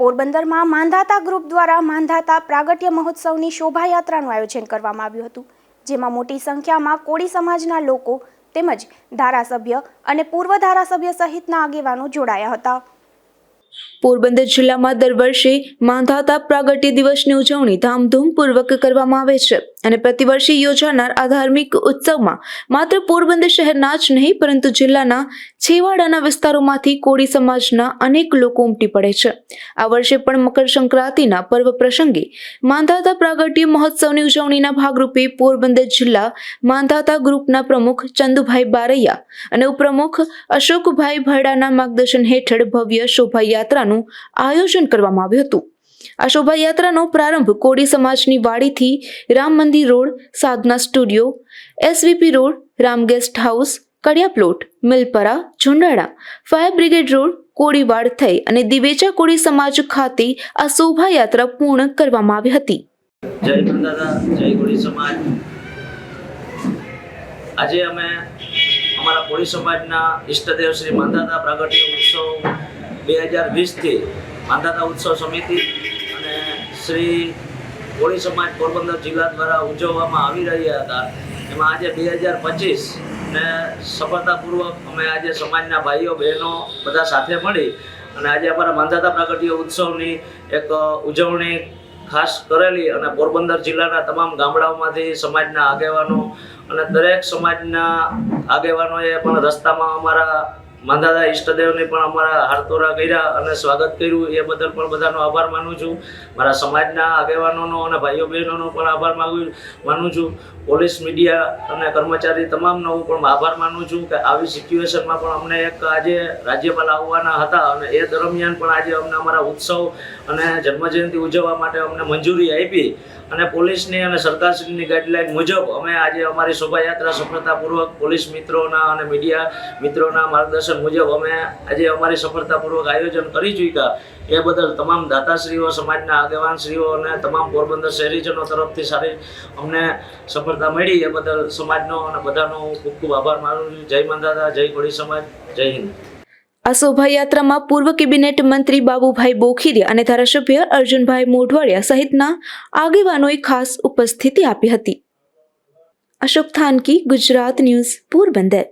પોરબંદરમાં માંધાતા ગ્રુપ દ્વારા માંધાતા પ્રાગટ્ય મહોત્સવની શોભાયાત્રાનું આયોજન કરવામાં આવ્યું હતું, જેમાં મોટી સંખ્યામાં કોળી સમાજના લોકો તેમજ ધારાસભ્ય અને પૂર્વ ધારાસભ્ય સહિતના આગેવાનો જોડાયા હતા. પોરબંદર જિલ્લામાં દર વર્ષે માંધાતા પ્રાગટ્ય દિવસની ઉજવણી ધામધૂમપૂર્વક કરવામાં આવે છે અને પ્રતિવર્ષે યોજાનાર આ ધાર્મિક ઉત્સવમાં માત્ર પોરબંદર શહેરના જ નહીં, પરંતુ જિલ્લાના છેવાડાના વિસ્તારોમાંથી કોળી સમાજના અનેક લોકો ઉમટી પડે છે. આ વર્ષે પણ મકર સંક્રાંતિના પર્વ પ્રસંગે માંધાતા પ્રાગટ્ય મહોત્સવની ઉજવણીના ભાગરૂપે પોરબંદર જિલ્લા માંધાતા ગ્રુપના પ્રમુખ ચંદુભાઈ બારૈયા અને ઉપપ્રમુખ અશોકભાઈ ભરડાના માર્ગદર્શન હેઠળ ભવ્ય શોભાયાત્રાનું આયોજન કરવામાં આવ્યું હતું. આ શોભાયાત્રાનો પ્રારંભ કોડી સમાજની વાડીથી Ram Mandir road, Sadhana studio, SVP road, Ram guest house, Kadia plot, Milpara, Jhundala, fire brigade road Kodiwad થઈ અને દિવેચા કોડી સમાજ ખાતે આ શોભાયાત્રા પૂર્ણ કરવામાં આવી હતી. જય માતાદા જય કોડી સમાજ. આજે અમે અમારા કોળી સમાજના ઈષ્ટદેવ શ્રી માંદાદા પ્રાગટ્ય ઉત્સવ બે હજાર વીસથી માંધાતા ઉત્સવ સમિતિ અને શ્રી કોળી સમાજ પોરબંદર જિલ્લા દ્વારા ઉજવવામાં આવી રહ્યા હતા. એમાં આજે બે હજાર પચીસ ને સફળતાપૂર્વક અમે આજે સમાજના ભાઈઓ, બહેનો બધા સાથે મળી અને આજે અમારા માંધાતા પ્રાગટ્ય ઉત્સવની એક ઉજવણી ખાસ કરેલી અને પોરબંદર જિલ્લાના તમામ ગામડાઓમાંથી સમાજના આગેવાનો અને દરેક સમાજના આગેવાનોએ પણ રસ્તામાં અમારા માંધાતા ઈષ્ટદેવને પણ અમારા હારતોરા કર્યા અને સ્વાગત કર્યું. એ બદલ પણ બધાનો આભાર માનું છું. મારા સમાજના આગેવાનોનો અને ભાઈઓ બહેનોનો પણ આભાર માગું માનું છું. પોલીસ, મીડિયા અને કર્મચારી તમામનો હું પણ આભાર માનું છું કે આવી સિચ્યુએશનમાં પણ અમને એક આજે રાજ્યપાલ આવવાના હતા અને એ દરમિયાન પણ આજે અમને અમારા ઉત્સવ અને જન્મજયંતિ ઉજવવા માટે અમને મંજૂરી આપી. અને પોલીસની અને સરકારશ્રીની ગાઈડલાઈન મુજબ અમે આજે અમારી શોભાયાત્રા સફળતાપૂર્વક પોલીસ મિત્રોના અને મીડિયા મિત્રોના માર્ગદર્શન મુજબ અમે આજે અમારી સફળતાપૂર્વક આયોજન કરી ચૂક્યા. એ બદલ તમામ દાતાશ્રીઓ, સમાજના આગેવાનશ્રીઓ અને તમામ પોરબંદર શહેરીજનો તરફથી સારી અમને સફળતા મળી. એ બદલ સમાજનો અને બધાનો હું ખૂબ ખૂબ આભાર માનું છું. જય મંદાદા, જય કોળી સમાજ, જય હિન્દ. આ શોભાયાત્રામાં પૂર્વ કેબિનેટ મંત્રી બાબુભાઈ બોખીરિયા અને ધારાસભ્ય અર્જુનભાઈ મોઢવાડિયા સહિતના આગેવાનોએ ખાસ ઉપસ્થિતિ આપી હતી. અશોક થાનકી, ગુજરાત ન્યૂઝ, પોરબંદર.